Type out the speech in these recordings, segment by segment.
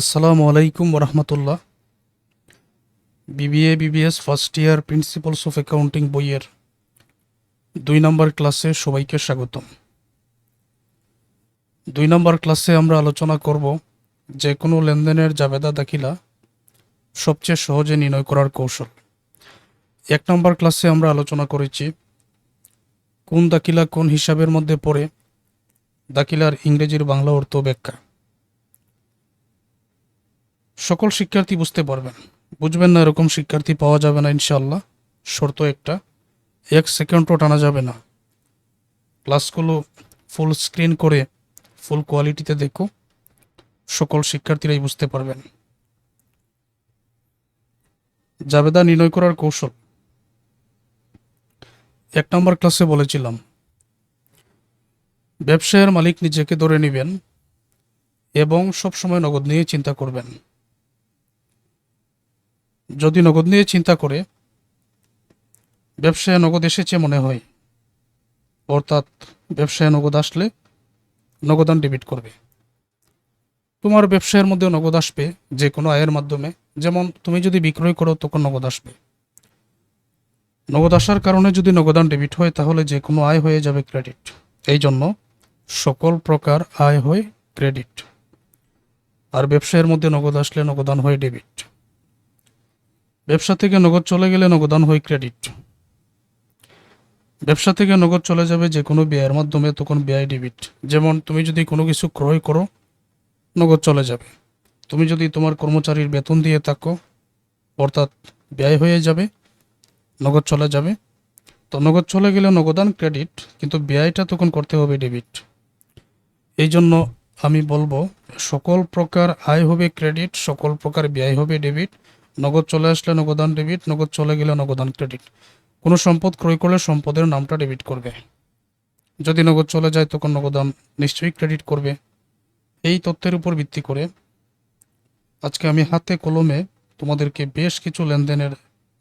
আসসালামু আলাইকুম রহমতুল্লাহ BBA BBS first year principles of accounting বইয়ের দুই নম্বর ক্লাসে সবাইকে স্বাগতম। দুই নম্বর ক্লাসে আমরা আলোচনা করব যে কোনো লেনদেনের জাবেদা দাখিলা সবচেয়ে সহজে নির্ণয় করার কৌশল। এক নম্বর ক্লাসে আমরা আলোচনা করেছি কোন দাখিলা কোন হিসাবের মধ্যে পড়ে, দাখিলার ইংরেজির বাংলা অর্থ ব্যাখ্যা সকল শিক্ষার্থী বুঝতে পারবেন। বুঝবেন না এরকম শিক্ষার্থী পাওয়া যাবে না ইনশাল্লাহ শর্ত একটা, এক সেকেন্ডও টানা যাবে না। ক্লাসগুলো ফুল স্ক্রিন করে ফুল কোয়ালিটিতে দেখো। সকল শিক্ষার্থীরাই বুঝতে পারবেন। জাবেদা নির্ণয় করার কৌশল। এক নম্বর ক্লাসে বলেছিলাম, ব্যবসায়ের মালিক নিজেকে ধরে নেবেন এবং সবসময় নগদ নিয়ে চিন্তা করবেন। যদি নগদ নিয়ে চিন্তা করে, ব্যবসায় নগদ এসেছে মনে হয়। অর্থাৎ ব্যবসায় নগদ আসলে নগদান ডেবিট করবে। তোমার ব্যবসায়ের মধ্যে নগদ আসবে যে কোনো আয়ের মাধ্যমে। যেমন তুমি যদি বিক্রয় করো, তখন নগদ আসবে। নগদ আসার কারণে যদি নগদান ডেবিট হয়, তাহলে যে কোনো আয় হয়ে যাবে ক্রেডিট এই জন্য সকল প্রকার আয় হয় ক্রেডিট আর ব্যবসায়ের মধ্যে নগদ আসলে নগদান হয় ডেবিট ব্যবসা থেকে নগদ চলে গেলে নগদান হয় ক্রেডিট। ব্যবসা থেকে নগদ চলে যাবে যে কোনো ব্যয়ের মাধ্যমে, তখন ব্যয় ডেবিট। যেমন তুমি যদি কোনো কিছু ক্রয় করো, নগদ চলে যাবে। তুমি যদি তোমার কর্মচারীর বেতন দিয়ে থাকো, অর্থাৎ ব্যয় হয়ে যাবে, নগদ চলে যাবে। তো নগদ চলে গেলে নগদান ক্রেডিট, কিন্তু ব্যয়টা তখন করতে হবে ডেবিট। এই জন্য আমি বলব, সকল প্রকার আয় হবে ক্রেডিট, সকল প্রকার ব্যয় হবে ডেবিট। নগদ চলে আসলে নগদান ডেবিট নগদ চলে গেলে নগদান ক্রেডিট কোনো সম্পদ ক্রয় করলে সম্পদের নামটা ডেবিট করবে। যদি নগদ চলে যায়, তখন নগদান নিশ্চয়ই ক্রেডিট করবে। এই তথ্যের উপর ভিত্তি করে আজকে আমি হাতে কলমে তোমাদেরকে বেশ কিছু লেনদেনের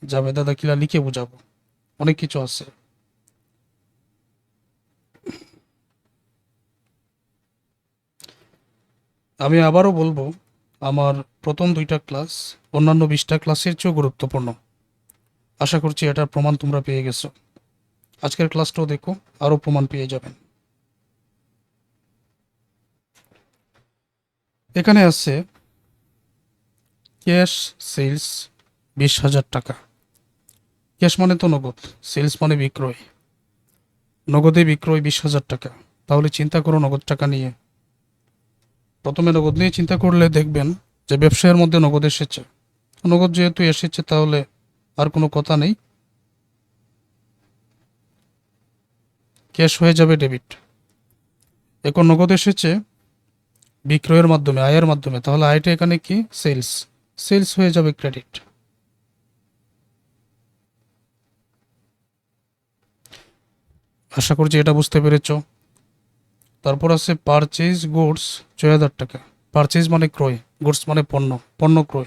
জাবেদা দাখিলা লিখে বোঝাবো। অনেক কিছু আছে। আমি আবারও বলব, আমার প্রথম দুইটা ক্লাস অন্যান্য বিশটা ক্লাসের চেয়েও গুরুত্বপূর্ণ। আশা করছি এটার প্রমাণ তোমরা পেয়ে গেছো। আজকের ক্লাসটাও দেখো, আরও প্রমাণ পেয়ে যাবেন। এখানে আছে, ক্যাশ সেলস বিশ হাজার টাকা। ক্যাশ মানে তো নগদ, সেলস মানে বিক্রয়। নগদে বিক্রয় বিশ হাজার টাকা। তাহলে চিন্তা করো নগদ টাকা নিয়ে। প্রথমে নগদ নিয়ে চিন্তা করলে দেখবেন যে ব্যবসায়ের মধ্যে নগদ এসেছে নগদ যেহেতু এসেছে, তাহলে আর কোনো কথা নেই। ক্যাশ হয়ে যাবে ডেবিট। এখন নগদ এসেছে বিক্রয়ের মাধ্যমে, আয়ের মাধ্যমে। তাহলে আয়টা এখানে কি? সেলস। সেলস হয়ে যাবে ক্রেডিট। আশা করছি এটা বুঝতে পেরেছ। তারপর আছে পারচেজ গুডস ছয় হাজার টাকা। পারচেজ মানে ক্রয় গুডস মানে পণ্য পণ্য ক্রয়।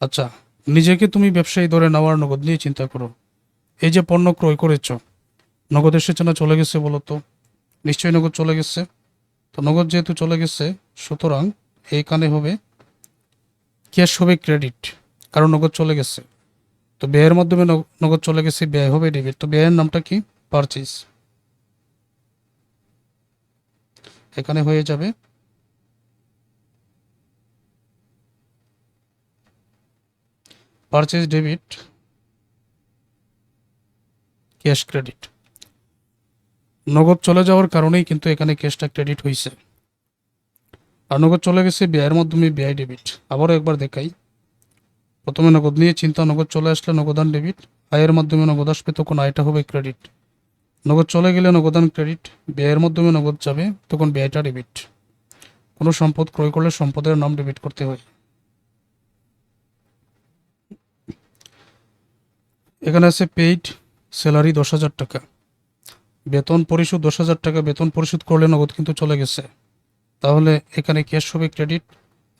আচ্ছা নিজেকে তুমি ব্যবসায়ী ধরে নেওয়ার নগদ নিয়ে চিন্তা করো। এই যে পণ্য ক্রয় করেছ, নগদ এসেছে না চলে গেছে বলো তো? নিশ্চয়ই নগদ চলে গেছে। তো নগদ যেহেতু চলে গেছে, সুতরাং এইখানে হবে ক্যাশ হবে ক্রেডিট, কারণ নগদ চলে গেছে। তো ব্যয়ের মাধ্যমে নগদ চলে গেছে, ব্যয় হবে ডেবিট। তো ব্যয়ের নামটা কি? পারচেজ। এখানে হয়ে যাবে পারচেজ ডেবিট ক্যাশ ক্রেডিট নগদ চলে যাওয়ার কারণেই কিন্তু এখানে ক্যাশটা ক্রেডিট হয়েছে আর নগদ চলে গেছে ব্যয়ের মাধ্যমে ব্যয় ডেবিট আবারও একবার দেখাই। প্রথমে নগদ নিয়ে চিন্তা, নগদ চলে আসলে নগদান ডেবিট আয়ের মাধ্যমে নগদ আসবে তখন আয়টা হবে ক্রেডিট নগদ চলে গেলে নগদান ক্রেডিট ব্যয়ের মাধ্যমে নগদ যাবে তখন ব্যয়টা ডেবিট কোনো সম্পদ ক্রয় করলে সম্পদের নাম ডেবিট করতে হয়। এখানে আছে পেইড স্যালারি দশ হাজার টাকা। বেতন পরিশোধ দশ হাজার টাকা, বেতন পরিশোধ করলে নগদ কিন্তু চলে গেছে। তাহলে এখানে ক্যাশ হবে ক্রেডিট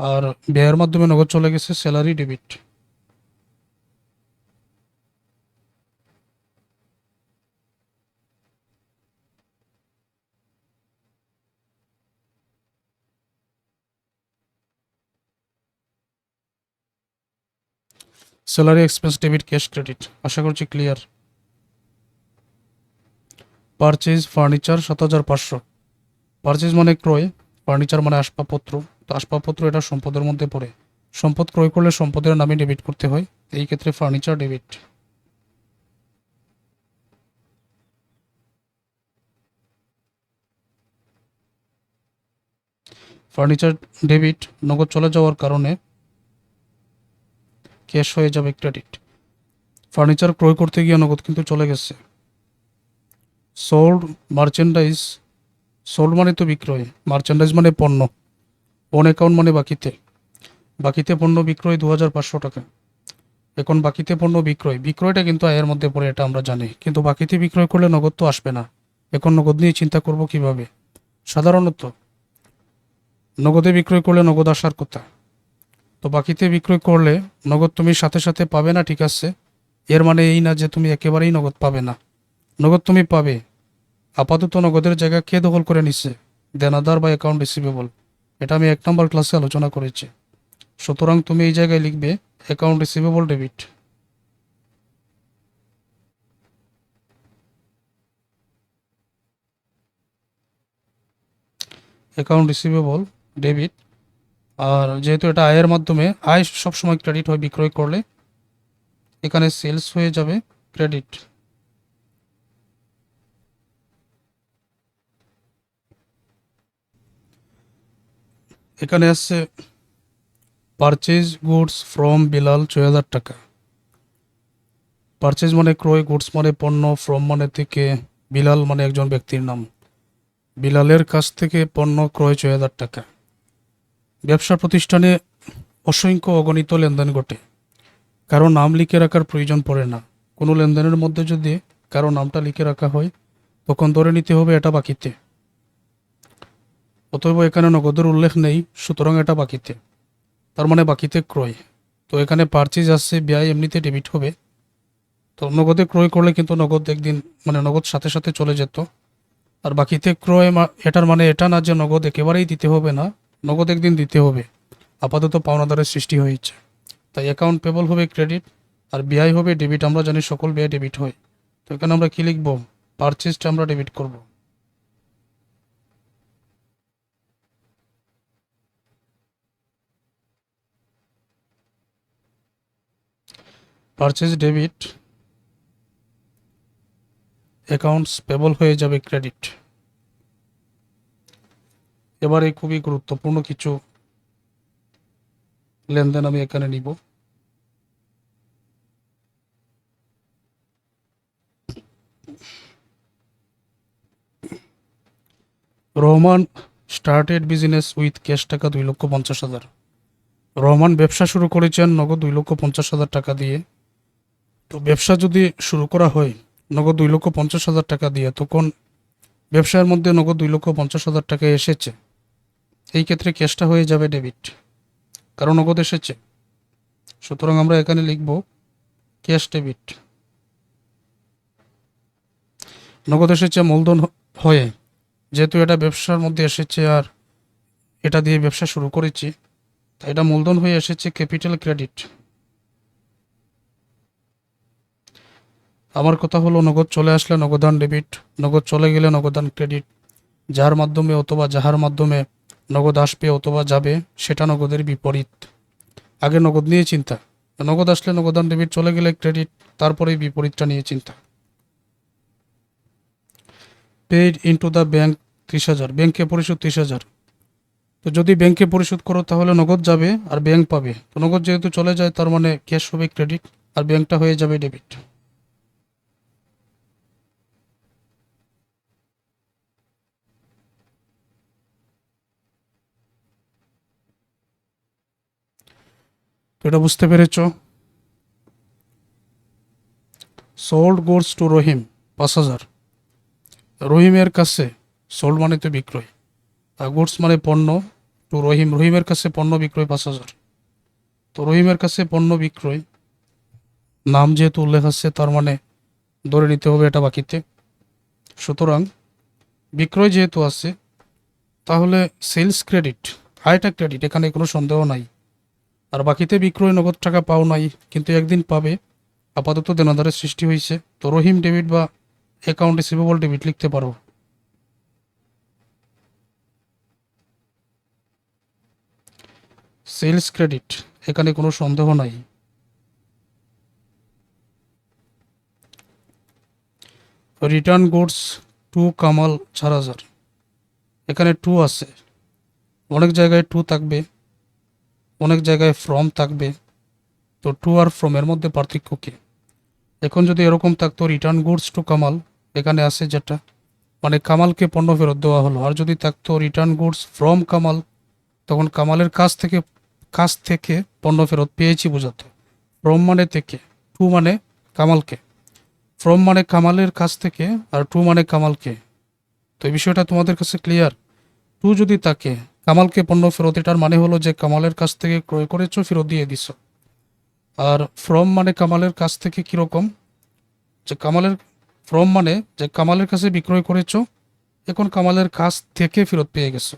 আর ব্যয়ের মাধ্যমে নগদ চলে গেছে salary debit salary expense debit cash credit আশা করছি ক্লিয়ার পারচেজ ফার্নিচার সাত হাজার পাঁচশো। পারচেজ মানে ক্রয় ফার্নিচার মানে আসবাবপত্র। তো আসবাবপত্র এটা সম্পদের মধ্যে পড়ে। সম্পদ ক্রয় করলে সম্পদের নামে ডেবিট করতে হয়। এই ক্ষেত্রে ফার্নিচার ডেবিট ফার্নিচার ডেবিট নগদ চলে যাওয়ার কারণে ক্যাশ হয়ে যাবে ক্রেডিট। ফার্নিচার ক্রয় করতে গিয়ে নগদ কিন্তু চলে গেছে। সোল্ড মার্চেন্ডাইজ সোল্ড মানে তো বিক্রয় মার্চেন্ডাইজ মানে পণ্য ওন অ্যাকাউন্ট মানে বাকিতে। বাকিতে পণ্য বিক্রয় দু হাজার পাঁচশো টাকা। এখন বাকিতে পণ্য বিক্রয়, বিক্রয়টা কিন্তু আয়ের মধ্যে পড়ে, এটা আমরা জানি। কিন্তু বাকিতে বিক্রয় করলে নগদ তো আসবে না। এখন নগদ নিয়ে চিন্তা করব কীভাবে? সাধারণত, নগদে বিক্রয় করলে নগদ আসার কথা। তো বাকিতে বিক্রয় করলে নগদ তুমি সাথে সাথে পাবে না, ঠিক আছে? এর মানে এই না যে তুমি একেবারেই নগদ পাবে না। নগদ তুমি পাবে। আপাতত নগদের জায়গা কে দখল করে নিচ্ছে দেনাদার বা অ্যাকাউন্ট রিসিভেবল এটা আমি এক নম্বর ক্লাসে আলোচনা করেছি। সুতরাং তুমি এই জায়গায় লিখবে account receivable debit account receivable debit আর যেহেতু এটা আয়ের মাধ্যমে, আয় সবসময় ক্রেডিট হয় বিক্রয় করলে, এখানে সেলস হয়ে যাবে ক্রেডিট এখানে আসছে পারচেজ গুডস ফ্রম বিলাল ছয় হাজার টাকা। পারচেজ মানে ক্রয় গুডস মানে পণ্য ফ্রম মানে থেকে বিলাল মানে একজন ব্যক্তির নাম। বিলালের কাছ থেকে পণ্য ক্রয় ছয় হাজার টাকা। ব্যবসা প্রতিষ্ঠানে অসংখ্য অগণিত লেনদেন ঘটে। কারও নাম লিখে রাখার প্রয়োজন পড়ে না। কোনো লেনদেনের মধ্যে যদি কারও নামটা লিখে রাখা হয়, তখন ধরে নিতে হবে এটা বাকিতে। অতএব এখানে নগদের উল্লেখ নেই, সুতরাং এটা বাকিতে। তার মানে বাকিতে ক্রয়। তো এখানে পারচেজ আসছে, ব্যয় এমনিতে ডেবিট হবে। তো নগদে ক্রয় করলে কিন্তু নগদ একদিন মানে নগদ সাথে সাথে চলে যেত। আর বাকিতে ক্রয় এটার মানে এটা না যে নগদ একেবারেই দিতে হবে না। নগদ একদিন দিতে হবে। আপাতত পাওনাদারের সৃষ্টি হয়েছে তাই অ্যাকাউন্ট পেবল হবে ক্রেডিট আর ব্যয় হবে ডেবিট আমরা জানি সকল ব্যয় ডেবিট হয়। তো এখানে আমরা কি লিখব? পারচেজটা আমরা ডেবিট করব। পারচেজ ডেবিট অ্যাকাউন্টস পেবল হয়ে যাবে ক্রেডিট এবারে খুবই গুরুত্বপূর্ণ কিছু লেনদেন আমি এখানে নিব। Rahman started business with cash টাকা দুই লক্ষ পঞ্চাশ হাজার। রহমান ব্যবসা শুরু করেছেন নগদ দুই লক্ষ পঞ্চাশ হাজার টাকা দিয়ে। তো ব্যবসা যদি শুরু করা হয় নগদ দুই লক্ষ পঞ্চাশ হাজার টাকা দিয়ে, তখন ব্যবসার মধ্যে নগদ দুই লক্ষ পঞ্চাশ হাজার টাকা এসেছে। এই ক্ষেত্রে ক্যাশটা হয়ে যাবে ডেবিট। কারণ নগদ এসেছে। সুতরাং আমরা এখানে লিখব ক্যাশ ডেবিট। নগদ এসেছে মূলধন হয়ে। যেহেতু এটা ব্যবসার মধ্যে এসেছে আর এটা দিয়ে ব্যবসা শুরু করেছি, তাই এটা মূলধন হয়ে এসেছে ক্যাপিটাল ক্রেডিট। আমার কথা হলো, নগদ চলে আসলে নগদান ডেবিট, নগদ চলে গেলে নগদান ক্রেডিট। যার মাধ্যমে অথবা যাহার মাধ্যমে নগদ আসবে অথবা যাবে, সেটা নগদের বিপরীত। আগে নগদ নিয়ে চিন্তা। নগদ আসলে নগদ নগদান ডেবিট চলে গেলে ক্রেডিট তারপরে বিপরীতটা নিয়ে চিন্তা। পেইড ইনটু দ্য ব্যাংক ত্রিশ হাজার ব্যাংকে পরিশোধ ত্রিশ হাজার। তো যদি ব্যাংকে পরিশোধ করো, তাহলে নগদ যাবে আর ব্যাংক পাবে। তো নগদ যেহেতু চলে যায়, তার মানে ক্যাশ হবে ক্রেডিট আর ব্যাংকটা হয়ে যাবে ডেবিট এটা বুঝতে পেরেছ? সোল্ড গোডস টু রহিম পাঁচ হাজার। রহিমের কাছে সোল্ড মানে তো বিক্রয়। আর গুডস মানে পণ্য টু রহিম রহিমের কাছে পণ্য বিক্রয় পাঁচ হাজার। তো রহিমের কাছে পণ্য বিক্রয়, নাম যেহেতু উল্লেখ আছে, তার মানে ধরে নিতে হবে এটা বাকিতে। সুতরাং, বিক্রয় যেহেতু আছে, তাহলে সেলস ক্রেডিট আয়টা ক্রেডিট এখানে কোনো সন্দেহ নাই। আর বাকিতে বিক্রয় নগদ টাকা পাও নাই, কিন্তু একদিন পাবে। আপাতত দেনাদারের সৃষ্টি হয়েছে তো রহিম ডেবিট বা অ্যাকাউন্ট রিসিভেবল ডেবিট লিখতে পারো। সেলস ক্রেডিট, এখানে কোনো সন্দেহ নাই। রিটার্ন গুডস টু কামাল চার হাজার। এখানে টু আছে। অনেক জায়গায় টু থাকবে। অনেক জায়গায় ফ্রম থাকবে, তো টু আর ফ্রমের মধ্যে পার্থক্য কী? এখন যদি এরকম থাকতো রিটার্ন গুডস টু কামাল এখানে আছে যেটা মানে কামালকে পণ্য ফেরত দেওয়া হলো। আর যদি থাকতো রিটার্ন গুডস ফ্রম কামাল তখন কামালের কাছ থেকে কাছ থেকে পণ্য ফেরত পেয়েছি বোঝাতো। ফ্রম মানে থেকে টু মানে কামালকে ফ্রম মানে কামালের কাছ থেকে, আর টু মানে কামালকে তো এই বিষয়টা তোমাদের কাছে ক্লিয়ার টু যদি থাকে কামালকে পণ্য ফেরত এটার মানে হলো যে কামালের কাছ থেকে ক্রয় করেছ, ফেরত দিয়ে দিছো। আর ফ্রম মানে কামালের কাছ থেকে কীরকম? যে কামালের ফ্রম মানে যে কামালের কাছে বিক্রয় করেছ, এখন কামালের কাছ থেকে ফেরত পেয়ে গেছো।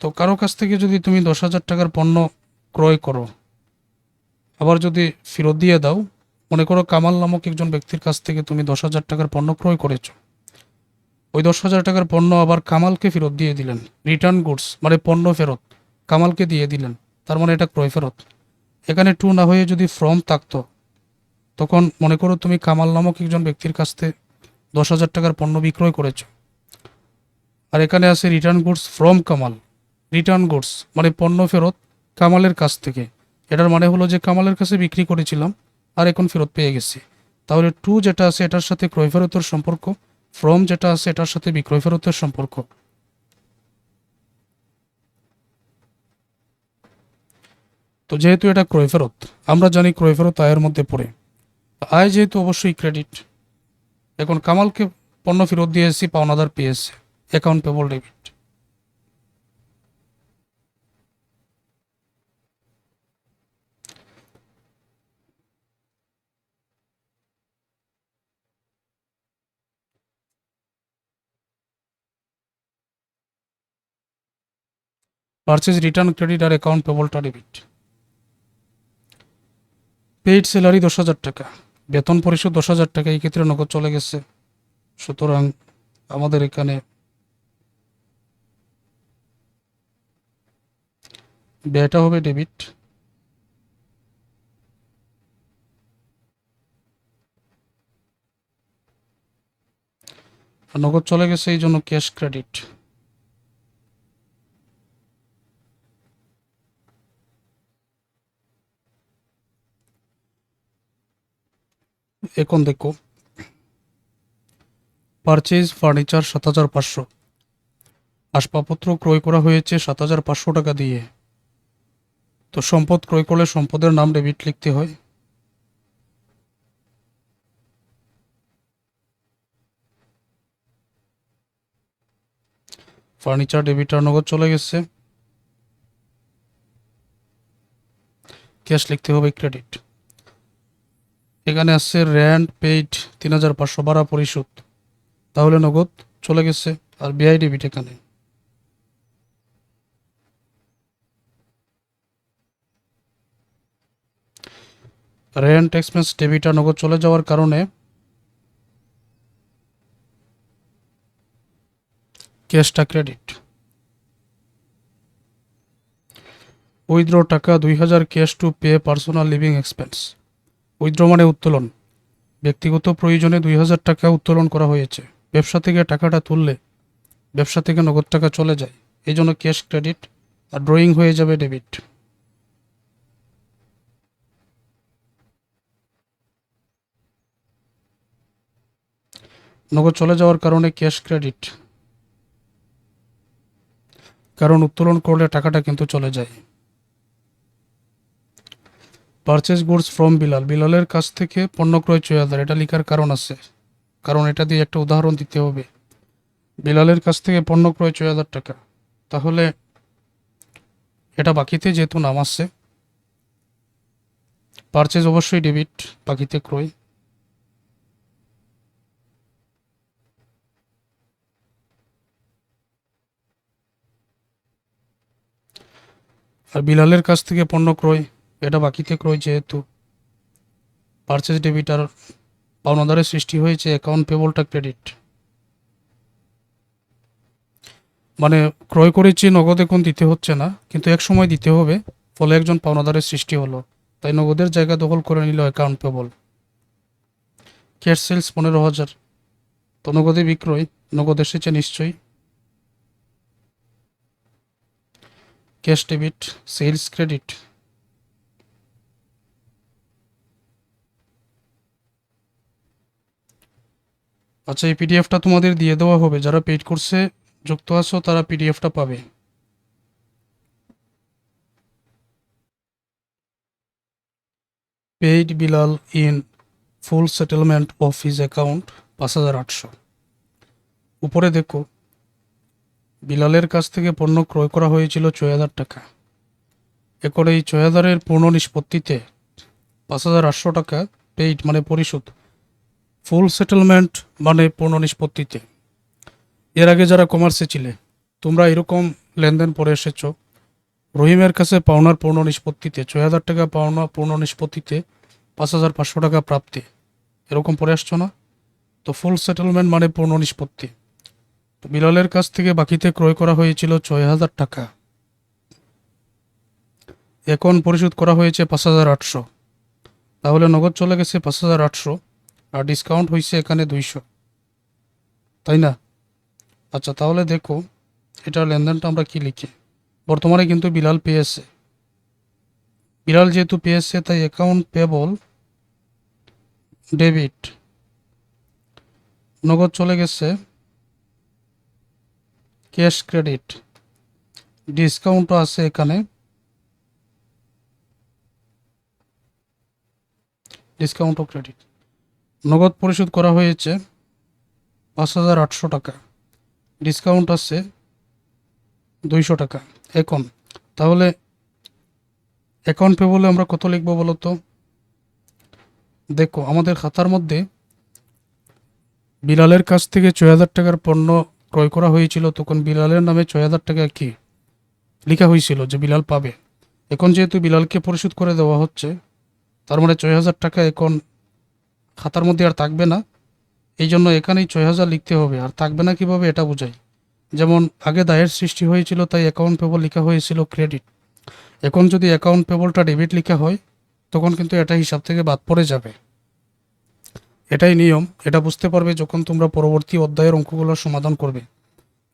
তো কারও কাছ থেকে যদি তুমি দশ হাজার টাকার পণ্য ক্রয় করো, আবার যদি ফেরত দিয়ে দাও, মনে করো কামাল নামক একজন ব্যক্তির কাছ থেকে তুমি দশ হাজার টাকার পণ্য ক্রয় করেছ ওই দশ হাজার টাকার পণ্য আবার কামালকে ফেরত দিয়ে দিলেন। রিটার্ন গুডস মানে পণ্য ফেরত, কামালকে দিয়ে দিলেন। তার মানে এটা ক্রয় ফেরত। এখানে টু না হয়ে যদি ফ্রম থাকতো, তখন মনে করো তুমি কামাল নামক একজন ব্যক্তির কাছ থেকে দশ হাজার টাকার পণ্য বিক্রয় করেছ। আর এখানে আছে return goods from Kamal. Return goods মানে পণ্য ফেরত কামালের কাছ থেকে। এটার মানে হলো যে কামালের কাছে বিক্রি করেছিলাম, আর এখন ফেরত পেয়ে গেছি। তাহলে টু যেটা আছে, এটার সাথে ক্রয় ফেরতের সম্পর্ক। ফ্রম যেটা আছে, এটার সাথে বিক্রয় ফেরতের সম্পর্ক। তো যেহেতু এটা ক্রয় ফেরত, আমরা জানি ক্রয় ফেরত আয়ের মধ্যে পড়ে। আয় যেহেতু অবশ্যই ক্রেডিট এখন কামালকে পণ্য ফেরত দিয়ে দিয়েছি পাওনাদার পেয়েছে account payable debit purchase return credit আর অ্যাকাউন্ট পেবলটা ডেবিট পেইড স্যালারি দশ হাজার টাকা। বেতন পরিশোধ দশ হাজার টাকা, এই ক্ষেত্রে নগদ চলে গেছে। সুতরাং আমাদের এখানে ব্যয়টা হবে ডেবিট নগদ চলে গেছে, এই জন্য ক্যাশ ক্রেডিট এখন দেখো পারচেজ ফার্নিচার সাত হাজার পাঁচশো। আসবাবপত্র ক্রয় করা হয়েছে সাত হাজার পাঁচশো টাকা দিয়ে। তো সম্পদ ক্রয় করলে সম্পদের নাম ডেবিট লিখতে হয়। ফার্নিচার ডেবিটার নগদ চলে গেছে। ক্যাশ লিখতে হবে ক্রেডিট এখানে আসছে র্যান্ড পেইড তিন হাজার পাঁচশো ভাড়া পরিশোধ। তাহলে নগদ চলে গেছে আর বিআই ডেবিট এখানে। রেন্ট এক্সপেন্স ডেবিট নগদ চলে যাওয়ার কারণে ক্যাশটা ক্রেডিট উইথড্র টাকা দুই হাজার cash to pay personal living expense withdraw মানে উত্তোলন। ব্যক্তিগত প্রয়োজনে দুই হাজার টাকা উত্তোলন করা হয়েছে। ব্যবসা থেকে টাকাটা তুললে ব্যবসা থেকে নগদ টাকা চলে যায়। এই জন্য ক্যাশ ক্রেডিট আর ড্রয়িং হয়ে যাবে ডেবিট। নগদ চলে যাওয়ার কারণে ক্যাশ ক্রেডিট। কারণ উত্তোলন করলে টাকাটা কিন্তু চলে যায়। পারচেজ গুডস ফ্রম বিলাল বিলালের কাছ থেকে পণ্য ক্রয় ছয় হাজার। এটা লেখার কারণ আছে। কারণ এটা দিয়ে একটা উদাহরণ দিতে হবে। বিলালের কাছ থেকে পণ্য ক্রয় ছয় হাজার টাকা। তাহলে এটা বাকিতে যেহেতু নাম আছে পারচেজ অবশ্যই ডেবিট বাকিতে ক্রয়। আর বিলালের কাছ থেকে পণ্য ক্রয় এটা বাকিতে ক্রয় যেহেতু পারচেজ ডেবিট আর পাওনাদারের সৃষ্টি হয়েছে অ্যাকাউন্ট পেবলটা ক্রেডিট মানে ক্রয় করেছি, নগদ এখন দিতে হচ্ছে না, কিন্তু এক সময় দিতে হবে, ফলে একজন পাওনাদারের সৃষ্টি হলো। তাই নগদের জায়গা দখল করে নিল অ্যাকাউন্ট পেবল ক্যাশ সেলস পনেরো হাজার। তো নগদে বিক্রয়, নগদ এসেছে নিশ্চয়ই। ক্যাশ ডেবিট সেলস ক্রেডিট আচ্ছা এই পিডিএফটা তোমাদের দিয়ে দেওয়া হবে। যারা পেইড কোর্সে যুক্ত আছো, তারা পিডিএফটা পাবে। Paid Bilal in full settlement of his account পাঁচ হাজার আটশো। উপরে দেখো, বিলালের কাছ থেকে পণ্য ক্রয় করা হয়েছিল ছয় হাজার টাকা। এখন এই ছয় হাজারের পূর্ণ নিষ্পত্তিতে পাঁচ হাজার আটশো টাকা পেইড মানে পরিশোধ। ফুল সেটেলমেন্ট মানে পূর্ণ নিষ্পত্তিতে। এর আগে যারা কমার্সে ছিলে, তোমরা এরকম লেনদেন পরে এসেছ। রহিমের কাছে পাওনার পূর্ণ নিষ্পত্তিতে, ছয় হাজার টাকা পাওনা পূর্ণ নিষ্পত্তিতে পাঁচ হাজার পাঁচশো টাকা প্রাপ্তি। এরকম পরে আসছো না? তো ফুল সেটেলমেন্ট মানে পূর্ণ নিষ্পত্তি। তো বিলালের কাছ থেকে বাকিতে ক্রয় করা হয়েছিল ছয় হাজার টাকা। এখন পরিশোধ করা হয়েছে পাঁচ হাজার আটশো। তাহলে নগদ চলে গেছে পাঁচ হাজার আটশো। আর ডিসকাউন্ট হয়েছে এখানে দুইশো। তাই না? আচ্ছা তাহলে দেখো, এটার লেনদেনটা আমরা কি লিখি? বর্তমানে কিন্তু বিলাল পেয়েছে বিলাল যেহেতু পেয়েছে তাই অ্যাকাউন্ট পেবল ডেবিট নগদ চলে গেছে ক্যাশ ক্রেডিট ডিসকাউন্টও আছে এখানে। ডিসকাউন্টও ক্রেডিট নগদ পরিশোধ করা হয়েছে পাঁচ হাজার আটশো টাকা। ডিসকাউন্ট আছে দুইশো টাকা। এখন, তাহলে অ্যাকাউন্ট পে বলে আমরা কত লিখব বলো তো? দেখো, আমাদের খাতার মধ্যে বিলালের কাছ থেকে ছয় হাজার টাকার পণ্য ক্রয় করা হয়েছিল, তখন বিলালের নামে ছয় হাজার টাকা কি? লেখা হয়েছিল যে বিলাল পাবে। এখন যেহেতু বিলালকে পরিশোধ করে দেওয়া হচ্ছে, তার মানে ছয় হাজার টাকা এখন খাতার মধ্যে আর থাকবে না। এই জন্য এখানেই ছয় হাজার লিখতে হবে। আর থাকবে না কীভাবে এটা বোঝাই। যেমন, আগে দায়ের সৃষ্টি হয়েছিল, তাই অ্যাকাউন্ট পেবল লেখা হয়েছিল ক্রেডিট এখন যদি অ্যাকাউন্ট পেবলটা ডেবিট লেখা হয়, তখন কিন্তু এটা হিসাব থেকে বাদ পড়ে যাবে। এটাই নিয়ম। এটা বুঝতে পারবে যখন তোমরা পরবর্তী অধ্যায়ের অঙ্কগুলোর সমাধান করবে।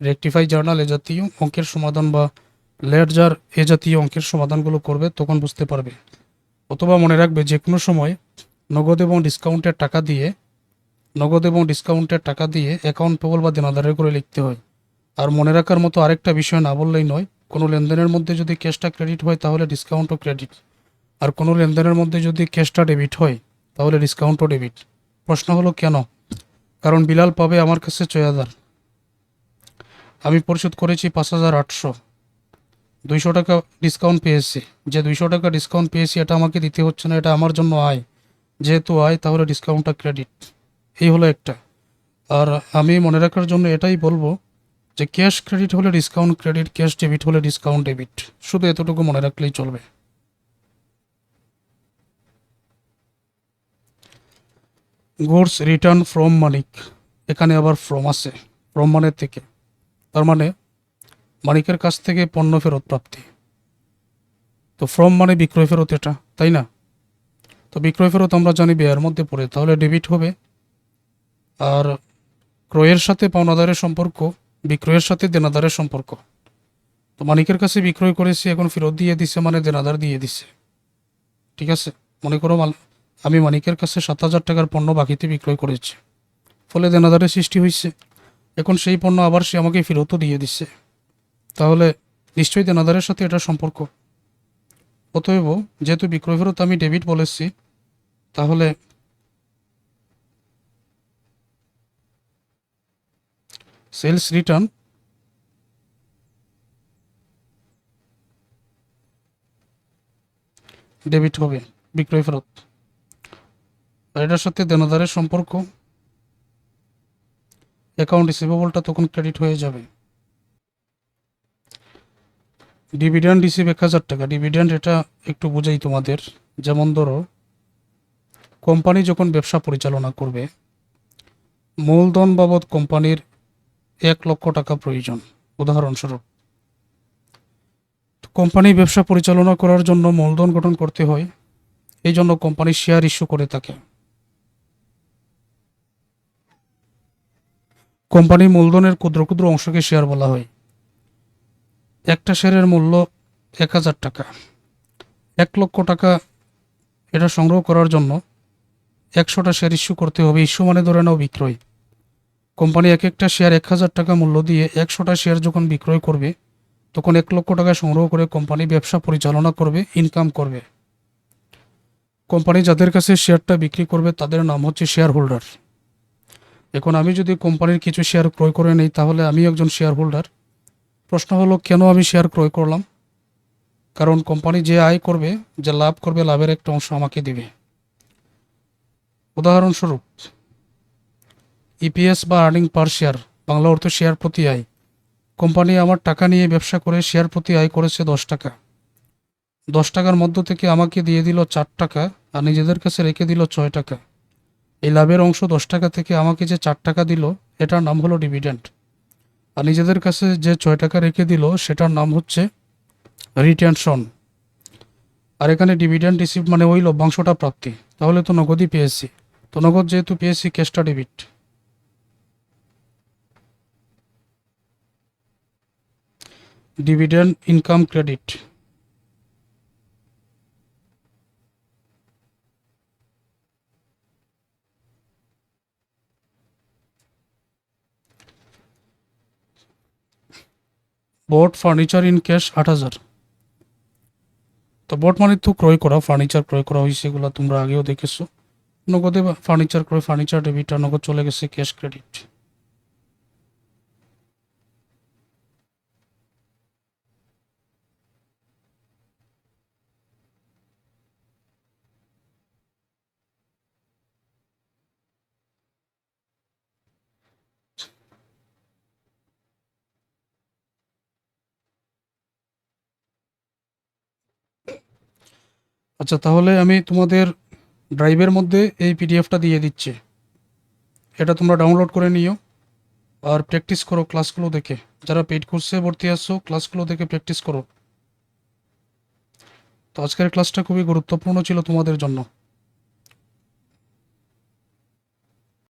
রেকটিফাই জার্নাল এ জাতীয় অঙ্কের সমাধান বা লেডজার এ জাতীয় অঙ্কের সমাধানগুলো করবে, তখন বুঝতে পারবে। অথবা মনে রাখবে যে কোনো সময় নগদ এবং ডিসকাউন্টের টাকা দিয়ে, নগদ এবং ডিসকাউন্টের টাকা দিয়ে অ্যাকাউন্ট পেবল বা দেনাদারের করে লিখতে হয়। আর মনে রাখার মতো আরেকটা বিষয় না বললেই নয়, কোনো লেনদেনের মধ্যে যদি ক্যাশটা ক্রেডিট হয় তাহলে ডিসকাউন্টও ক্রেডিট আর কোনো লেনদেনের মধ্যে যদি ক্যাশটা ডেবিট হয়, তাহলে ডিসকাউন্টও ডেবিট প্রশ্ন হলো কেন? কারণ বিলাল পাবে আমার কাছে ছয় হাজার। আমি পরিশোধ করেছি পাঁচ হাজার আটশো। দুইশো টাকা ডিসকাউন্ট পেয়েছি। যে দুইশো টাকা ডিসকাউন্ট পেয়েছি, এটা আমাকে দিতে হচ্ছে না, এটা আমার জন্য আয়। যেহেতু আয়, তাহলে ডিসকাউন্টটা ক্রেডিট এই হলো একটা। আর আমি মনে রাখার জন্য এটাই বলব যে ক্যাশ ক্রেডিট হলে ডিসকাউন্ট ক্রেডিট ক্যাশ ডেবিট হলে ডিসকাউন্ট ডেবিট শুধু এতটুকু মনে রাখলেই চলবে। গুডস রিটার্ন ফ্রম মালিক। এখানে আবার ফ্রম আছে। ফ্রম মানে থেকে। তার মানে মালিকের কাছ থেকে পণ্য ফেরত প্রাপ্তি। তো ফ্রম মানে বিক্রয় ফেরত এটা, তাই না? তো বিক্রয় ফেরত আমরা জানি ব্যয়ের মধ্যে পড়ে, তাহলে ডেবিট হবে। আর ক্রয়ের সাথে পাওনাদারের সম্পর্ক, বিক্রয়ের সাথে দেনাদারের সম্পর্ক। তো মালিকের কাছে বিক্রয় করেছি, এখন ফেরত দিয়ে দিছে মানে দেনাদার দিয়ে দিছে। ঠিক আছে? মনে করো মাল, আমি মালিকের কাছে সাত হাজার টাকার পণ্য বাকিতে বিক্রয় করেছি। ফলে দেনাদারের সৃষ্টি হয়েছে এখন সেই পণ্য আবার সে আমাকে ফেরতও দিয়ে দিচ্ছে তাহলে নিশ্চয়ই দেনাদারের সাথে এটা সম্পর্ক। অতএব যেহেতু বিক্রয় ফেরত আমি ডেবিট বলেছি, তাহলে সেলস রিটার্ন ডেবিট হবে বিক্রয় ফেরত আর এটার সাথে দেনাদারের সম্পর্ক অ্যাকাউন্ট রিসিভেবলটা তখন ক্রেডিট হয়ে যাবে। ডিভিডেন্ড রিসিভ এক হাজার টাকা। ডিভিডেন্ড এটা একটু বুঝাই তোমাদের। যেমন ধরো কোম্পানি যখন ব্যবসা পরিচালনা করবে, মূলধন বাবদ কোম্পানির এক লক্ষ টাকা প্রয়োজন। উদাহরণস্বরূপ কোম্পানি ব্যবসা পরিচালনা করার জন্য মূলধন গঠন করতে হয়, এই জন্য কোম্পানি শেয়ার ইস্যু করে থাকে। কোম্পানি মূলধনের ক্ষুদ্র ক্ষুদ্র অংশকে শেয়ার বলা হয়। একটা শেয়ারের মূল্য এক হাজার টাকা। এক লক্ষ টাকা এটা সংগ্রহ করার জন্য একশোটা শেয়ার ইস্যু করতে হবে। ইস্যু মানে ধরে নাও বিক্রয়। কোম্পানি এক একটা শেয়ার এক হাজার টাকা মূল্য দিয়ে একশোটা শেয়ার যখন বিক্রয় করবে, তখন এক লক্ষ টাকা সংগ্রহ করে কোম্পানি ব্যবসা পরিচালনা করবে ইনকাম করবে। কোম্পানি যাদের কাছে শেয়ারটা বিক্রি করবে, তাদের নাম হচ্ছে শেয়ার হোল্ডার এখন আমি যদি কোম্পানির কিছু শেয়ার ক্রয় করে নেই, তাহলে আমি একজন শেয়ার হোল্ডার প্রশ্ন হলো, কেন আমি শেয়ার ক্রয় করলাম? কারণ কোম্পানি যে আয় করবে, যে লাভ করবে, লাভের একটা অংশ আমাকে দিবে। উদাহরণস্বরূপ ইপিএস বা আর্নিং পার শেয়ার বাংলা অর্থ শেয়ার প্রতি আয়। কোম্পানি আমার টাকা নিয়ে ব্যবসা করে শেয়ার প্রতি আয় করেছে দশ টাকা। দশ টাকার মধ্য থেকে আমাকে দিয়ে দিল চার টাকা, আর নিজেদের কাছে রেখে দিল ছয় টাকা। এই লাভের অংশ দশ টাকা থেকে আমাকে যে চার টাকা দিল, এটার নাম হলো ডিভিডেন্ড আর নিজেদের কাছে যে ছয় টাকা রেখে দিল, সেটার নাম হচ্ছে রিটেনশন আর এখানে ডিভিডেন্ড রিসিভ মানে ওই লভ্যাংশটা প্রাপ্তি। তাহলে তো নগদই পেয়েছি। তো নগদ যেহেতু পেয়েছি ক্যাশটা debit dividend income credit bought furniture in cash আট হাজার। তো বোট মানে তো ক্রয় করা, ফার্নিচার ক্রয় করা হয়েছে এগুলো তোমরা আগেও দেখেছ। নগদে ফার্নিচার ক্রয়, ফার্নিচার ডেবিটটা নগদ চলে গেছে ক্যাশ ক্রেডিট। আচ্ছা তাহলে আমি তোমাদের ড্রাইভের মধ্যে এই পিডিএফটা দিয়ে দিচ্ছি। এটা তোমরা ডাউনলোড করে নিও আর প্র্যাকটিস করো ক্লাসগুলো দেখে। যারা পেইড কোর্সে ভর্তি আসছো ক্লাসগুলো দেখে প্র্যাকটিস করো। তো আজকের ক্লাসটা খুবই গুরুত্বপূর্ণ ছিল তোমাদের জন্য।